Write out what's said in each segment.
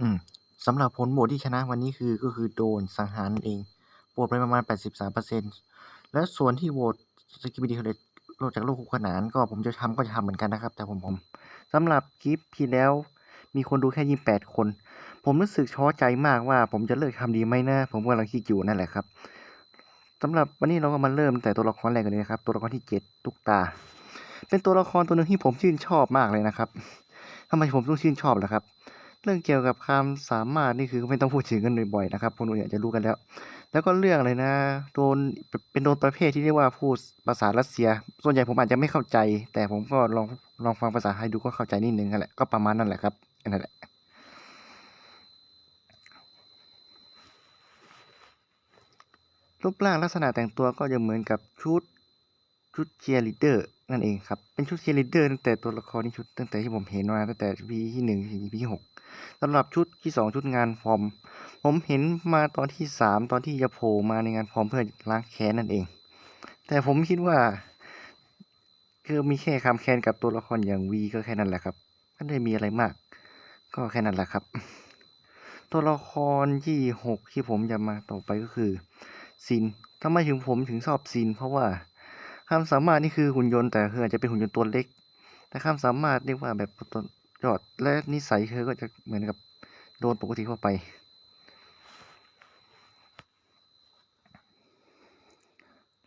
อืมสำหรับผลโหวตที่ชนะวันนี้คือก็คือโดนสังหารเองโหวตไปประมาณ 83%และส่วนที่โหวตสกิปดีเลยโลกจากโลกคู่ขนานก็ผมจะทำก็จะทำเหมือนกันนะครับ แต่ผมผมสำหรับคลิปที่แล้วมีคนดูแค่28คน ผมรู้สึกท้อใจมากว่าผมจะเลิกทำดีไหมนะผมกำลังคิดอยู่นั่นแหละครับสำหรับวันนี้เราก็มาเริ่มแต่ตัวละครแรกกันเลยนะครับ ตัวละครที่7ตุกตา เป็นตัวละครตัวหนึ่งที่ผมชื่นชอบมากเลยนะครับทำไมผมต้องชื่นชอบล่ะครับ เรื่องเกี่ยวกับความสามารถนี่คือไม่ต้องพูดถึงกันบ่อยๆนะครับคนอื่นอาจจะรู้กันแล้ว แล้วก็เรื่องอะไรนะโดนเป็นโดนประเภทที่เรียกว่าพูดภาษารัสเซีย ส่วนใหญ่ผมอาจจะไม่เข้าใจ แต่ผมก็ลองลองฟังภาษาไทยดูก็เข้าใจนิดนึงนั่นแหละก็ประมาณนั่นแหละครับนั่นแหละรูปร่างลักษณะแต่งตัวก็จะเหมือนกับชุดชุดเชียร์ลีดเดอร์ นั่นเองครับ เป็นชุดเชียร์ลีดเดอร์ตั้งแต่ตัวละครนี้ชุดตั้งแต่ที่ผมเห็นมาตั้งแต่พีที่หนึ่งถึงพีที่หกสำหรับชุดที่สองชุดงานฟอร์ม ผมเห็นมาตอนที่สามตอนที่จะโผล่มาในงานฟอร์มเพื่อล้างแค้นนั่นเอง แต่ผมคิดว่าคือมีแค่คำแค้นกับตัวละครอย่างวีก็แค่นั้นแหละครับไม่ได้มีอะไรมาก ก็แค่นั้นแหละครับ ตัวละครที่หกที่ผมจะมาต่อไปก็คือซินทำไมถึงผมถึงชอบซิน เพราะว่า ความสามารถนี่คือหุ่นยนต์แต่คืออาจจะเป็นหุ่นยนต์ตัวเล็ก แต่ความสามารถเรียกว่าแบบตัวยอดและนิสัยเธอก็จะเหมือนกับโดนปกติทั่วไป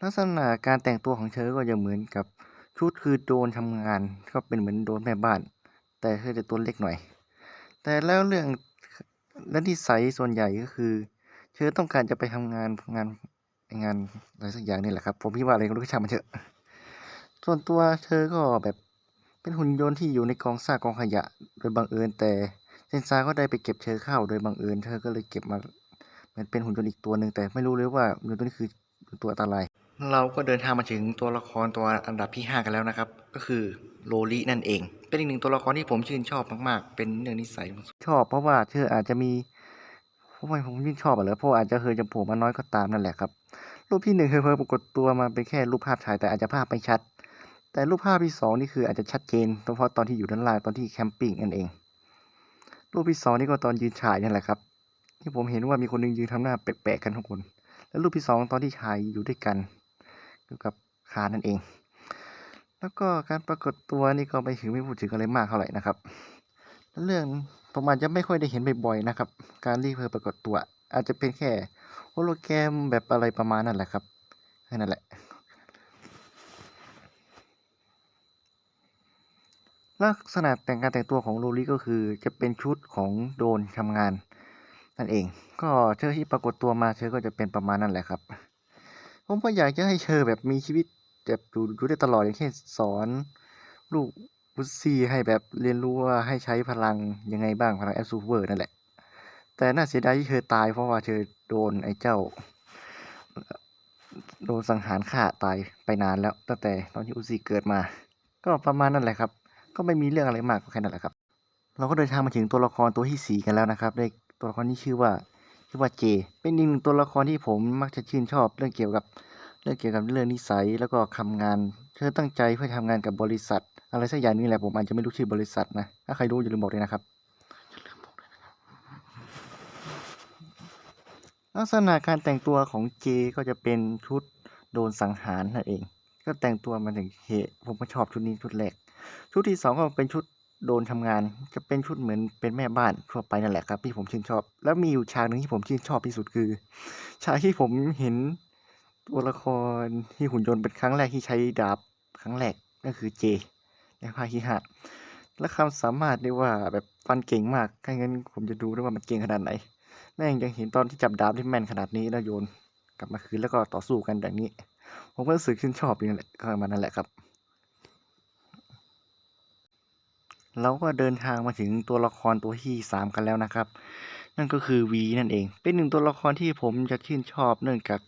ลักษณะการแต่งตัวของเธอก็จะเหมือนกับชุดคือโดนทำงานก็เป็นเหมือนโดนแม่บ้าน แต่เธอจะตัวเล็กหน่อย แต่แล้วเรื่องและนิสัยส่วนใหญ่ก็คือ เธอต้องการจะไปทำงานงาน งานอะไรสักอย่างนี่แหละครับ ผมคิดว่าอะไรก็รู้ช่างมันเถอะ ส่วนตัวเธอก็แบบเป็นหุ่นยนต์ที่อยู่ในกองซากกองขยะโดยบังเอิญแต่เซนซาก็ได้ไปเก็บเธอเข้าโดยบังเอิญเธอก็เลยเก็บมาเหมือนเป็นหุ่นยนต์อีกตัวหนึ่งแต่ไม่รู้เลยว่าหุ่นยนต์ตัวนี้คือตัวอันตรายเราก็เดินทางมาถึงตัวละครตัวอันดับที่ 5 กันแล้วนะครับ ก็คือโลลินั่นเอง เป็นอีกหนึ่งตัวละครที่ผมชื่นชอบมากๆ เป็นเรื่องนิสัยชอบเพราะว่าเธออาจจะมี เพราะว่าผมชื่นชอบอะเหรอเพราะอาจจะเคยจะโผล่มาน้อยก็ตามนั่นแหละครับ รูปที่หนึ่งเคยปรากฏตัวมาเป็นแค่รูปภาพถ่ายแต่อาจจะภาพไม่ชัด แต่รูปภาพที่สองนี่คืออาจจะชัดเจนเฉพาะตอนที่อยู่ด้านล่างตอนที่แคมปิ้งนั่นเอง รูปที่สองนี่ก็ตอนยืนฉายนั่นแหละครับ ที่ผมเห็นว่ามีคนหนึงยืนทำหน้าแปลกๆกันทุกคน แล้วรูปที่สองตอนที่ชายอยู่ด้วยกันอยู่กับคานั่นเอง แล้วก็การปรากฏตัวนี่ก็ไม่ถึงไม่พูดถึงอะไรมากเท่าไหร่นะครับ เรื่องผมอาจจะไม่ค่อยได้เห็นบ่อยๆนะครับ การรีเพอร์ปรากฏตัว อาจจะเป็นแค่โฮโลแกรมแบบอะไรประมาณนั่นแหละครับแค่นั้นแหละ ลักษณะแต่งการแต่งตัวของโรลี่ก็คือจะเป็นชุดของโดนทำงานนั่นเอง ก็เธอที่ปรากฏตัวมาเธอก็จะเป็นประมาณนั่นแหละครับ ผมก็อยากจะให้เธอแบบมีชีวิตแบบอยู่อยู่ได้ตลอดอย่างเช่นสอน ลูก บุซี่ให้แบบเรียนรู้ว่าให้ใช้พลังยังไงบ้างพลังแอปซูเปอร์นั่นแหละ แต่น่าเสียดายที่เธอตายเพราะว่าเธอโดนไอ้เจ้า โดนสังหารฆ่าตายไปนานแล้ว ตั้งแต่ตอนที่อุซี่เกิดมา ก็ประมาณนั่นแหละครับ ก็ไม่มีเรื่องอะไรมากก็แค่นั้นแหละครับ เราก็เดินทางมาถึงตัวละครตัวที่สี่กันแล้วนะครับได้ตัวละครที่ชื่อว่าชื่อว่าเจ เป็นอีกหนึ่งตัวละครที่ผมมักจะชื่นชอบเรื่องเกี่ยวกับเรื่องเกี่ยวกับเรื่องนิสัยแล้วก็ทำงาน เธอตั้งใจเพื่อทำงานกับบริษัท อะไรสักอย่างนี่แหละผมอาจจะไม่รู้ชื่อบริษัทนะ ถ้าใครรู้อย่าลืมบอกเลยนะครับ ลักษณะการแต่งตัวของเจก็จะเป็นชุดโดนสังหารนั่นเอง ก็แต่งตัวมาถึงเหตุผมก็ชอบชุดนี้ชุดแรก ชุดที่สองก็เป็นชุดโดนทำงาน จะเป็นชุดเหมือนเป็นแม่บ้านทั่วไปนั่นแหละครับที่ผมชื่นชอบ แล้วมีอยู่ฉากหนึ่งที่ผมชื่นชอบที่สุดคือฉากที่ผมเห็นตัวละครที่หุ่นยนต์เป็นครั้งแรกที่ใช้ดาบครั้งแรกก็คือเจ ในภาคที่ห้าและความสามารถเรียกว่าแบบฟันเก่งมากถ้างั้นผมจะดูด้วยว่ามันเก่งขนาดไหนแม่งยังเห็นตอนที่จับดาบที่แม่นขนาดนี้แล้วโยนกลับมาคืนแล้วก็ต่อสู้กันแบบนี้ ผมก็รู้สึกชื่นชอบอย่างนั้นแหละก็ประมาณนั่นแหละครับ เราก็เดินทางมาถึงตัวละครตัวที่สามกันแล้วนะครับ นั่นก็คือวีนั่นเอง เป็นหนึ่งตัวละครที่ผมจะชื่นชอบเนื่องจาก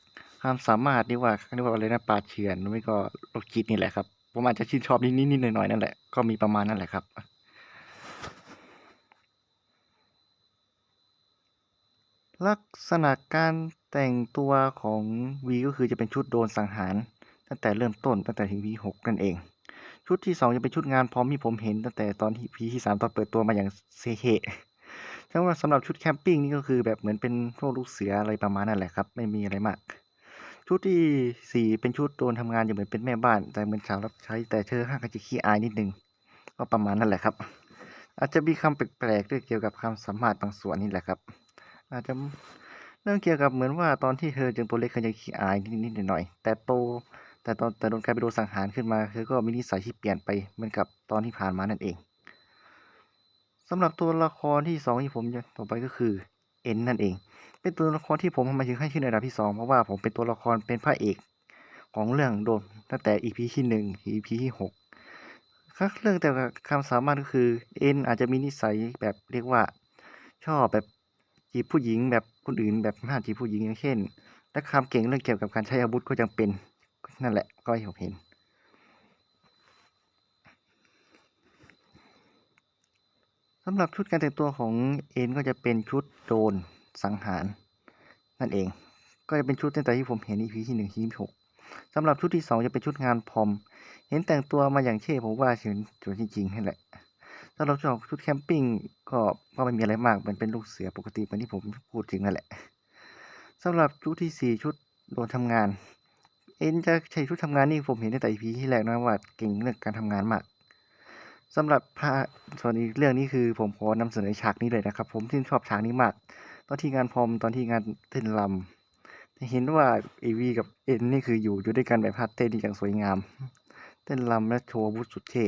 ความสามารถเรียกว่าเรียกว่าอะไรนะปาดเฉือนไม่ก็โลจิตนี่แหละครับ ผมอาจจะชื่นชอบนิดนิดๆหน่อยๆนั่นแหละ ก็มีประมาณนั่นแหละครับลักษณะการแต่งตัวของวีก็คือจะเป็นชุดโดนสังหาร ตั้งแต่เริ่มต้นตั้งแต่ถึงวีหกนั่นเอง ชุดที่สองจะเป็นชุดงานพร้อมที่ผมเห็นตั้งแต่ตอนที่พีที่สามตอนเปิดตัวมาอย่างเซเคแต่ว่าสำหรับชุดแคมปิ้งนี่ก็คือแบบเหมือนเป็นพวกลูกเสืออะไรประมาณนั่นแหละครับ ไม่มีอะไรมาก ชุดที่สี่เป็นชุดโดนทำงานอยู่เหมือนเป็นแม่บ้าน แต่เหมือนสาวรับใช้ แต่เธอห้างก็จะขี้อายนิดนึง ก็ประมาณนั่นแหละครับ อาจจะมีคำแปลกๆด้วยเกี่ยวกับความสามารถบางส่วนนี่แหละครับ อาจจะเรื่องเกี่ยวกับเหมือนว่าตอนที่เธอยังตัวเล็กเธอยังขี้อายนิดๆหน่อยๆแต่โต แต่ตอนแต่โดนกลายเป็นโดนสังหารขึ้นมาเธอก็มีนิสัยที่เปลี่ยนไปเหมือนกับตอนที่ผ่านมานั่นเองสำหรับตัวละครที่สองที่ผมจะต่อไปก็คือ เอ็นนั่นเอง เป็นตัวละครที่ผมทำไมถึงให้ชื่อในระดับที่สองเพราะว่าผมเป็นตัวละครเป็นพระเอกของเรื่องโดนตั้งแต่ EP ที่หนึ่งถึง EP ที่หกครับเรื่องแต่ความสามารถก็คือเอ็นอาจจะมีนิสัยแบบเรียกว่า ชอบแบบจีบผู้หญิงแบบคนอื่นแบบห้ามจีบผู้หญิงอย่างเช่น และความเก่งเรื่องเกี่ยวกับการใช้อาวุธก็ยังเป็นนั่นแหละก็ให้ผมเห็นำหรับชุดการแต่งตัวของเอ็นก็จะเป็นชุดโดนสังหาร นั่นเอง ก็จะเป็นชุดตั้งแต่ที่ผมเห็น EP ที่หนึ่งที่หกสำหรับชุดที่สองจะเป็นชุดงานพรมเห็นแต่งตัวมาอย่างเช่ผมว่าถึงจุดจริงๆนั่นแหละสำหรับชุดชุดแคมปิ้งก็ก็ไม่มีอะไรมากมือนเป็นลูกเสือปกติเหมือนที่ผมพูดถึงนั่นแหละสำหรับชุดที่สี่ชุดโดนทำงาน เอ็นจะใช้ชุดทำงานนี่ผมเห็นตั้งแต่ EP ที่แรกนะว่าเก่งเรื่องการทำงานมาก สำหรับพระส่วนอีกเรื่องนี้คือผมขอนำเสนอฉากนี้เลยนะครับ ผมชื่ชอบฉากนี้มาก ตอนที่งานพรมตอนที่งานเต้นรำเห็นว่าเอวีกับเอ็นนี่คืออยู่อยู่ด้วยกันแบบพาเต้นที่อย่างสวยงาม เต้นรำและโชว์อาวุธสุดเท่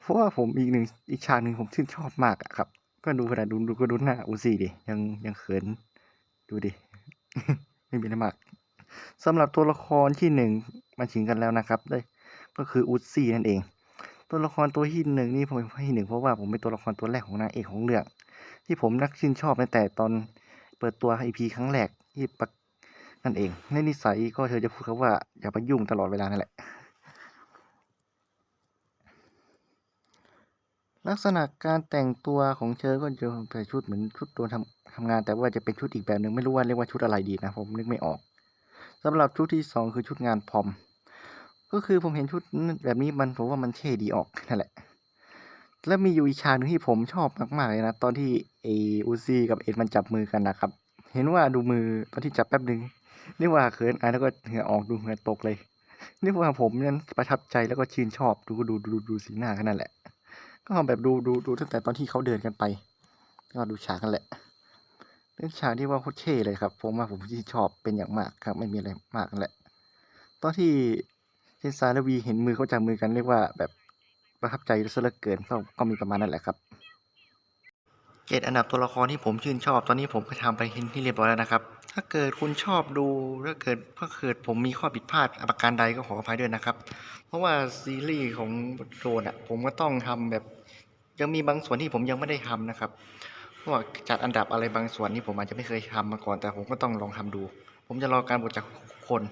เพราะว่าผมอีกหนึ่งอีกฉากหนึ่งผมชื่นชอบมากอะครับ ก็ดูขนาดดูดูก็ดูหน้าอูซี่ดิยังยังเขินดูดิไม่มีอะไรมากสำหรับตัวละครที่หนึ่งมาถึงกันแล้วนะครับได้ก็คืออูซี่นั่นเอง ตัวละครตัวที่หนึ่งนี่ผมเป็นที่หนึ่งเพราะว่าผมเป็นตัวละครตัวแรกของนางเอกของเรื่องที่ผมนักชื่นชอบตั้งแต่ตอนเปิดตัว EP ครั้งแรกที่ปักนั่นเองในนิสัยก็เธอจะพูดคำว่าอย่าไปยุ่งตลอดเวลานั่นแหละ ลักษณะการแต่งตัวของเธอก็จะใส่ชุดเหมือนชุดโดนทำทำงาน แต่ว่าจะเป็นชุดอีกแบบหนึ่งไม่รู้ว่าเรียกว่าชุดอะไรดีนะผมนึกไม่ออกสำหรับชุดที่สองคือชุดงานพรอม ก็คือผมเห็นชุดแบบนี้มันผมว่ามันเท่ดีออกนั่นแหละ แล้วมีอยู่อีกฉากหนึ่งที่ผมชอบมากๆเลยนะ ตอนที่เออูซี่กับเอ็ดมันจับมือกันนะครับ เห็นว่าดูมือตอนที่จับแป๊บหนึ่งนี่ว่าเขินอายแล้วก็เหงื่อออกดูเหงื่อตกเลยนี่ว่าผมนั้นประทับใจแล้วก็ชื่นชอบดูดูดูดูสีหน้ากันนั่นแหละ ก็แบบดูดูดูตั้งแต่ตอนที่เขาเดินกันไปก็ดูฉากกันแหละเรื่องฉากที่ว่าโคตรเท่เลยครับ ผมว่าผมที่ชอบเป็นอย่างมากครับ ไม่มีอะไรมากนั่นแหละ ตอนที่ เทนซาและวีเห็นมือเขาจับมือกันเรียกว่าแบบประทับใจซะเหลือเกินก็ก็มีประมาณนั้นแหละครับเจ็ดอันดับตัวละครที่ผมชื่นชอบ ตอนนี้ผมก็ทำไปเห็นที่เรียบร้อยแล้วนะครับ ถ้าเกิดคุณชอบดูถ้าเกิดถ้าเกิดผมมีข้อผิดพลาดประการใดก็ขออภัยด้วยนะครับ เพราะว่าซีรีส์ของโดนอะผมก็ต้องทำแบบยังมีบางส่วนที่ผมยังไม่ได้ทำนะครับเพราะว่าจัดอันดับอะไรบางส่วนที่ผมอาจจะไม่เคยทำมาก่อน แต่ผมก็ต้องลองทำดู ผมจะรอการบทจากคน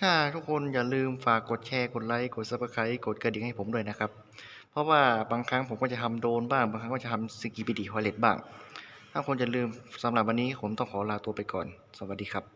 ถ้าทุกคนอย่าลืมฝากกดแชร์กดไลค์กดซับสไครต์กดกระดิ่งให้ผมด้วยนะครับ เพราะว่าบางครั้งผมก็จะทำโดนบ้าง บางครั้งก็จะทำสกีบิดีฮอลเลตบ้าง ถ้าคนจะลืมสำหรับวันนี้ผมต้องขอลาตัวไปก่อน สวัสดีครับ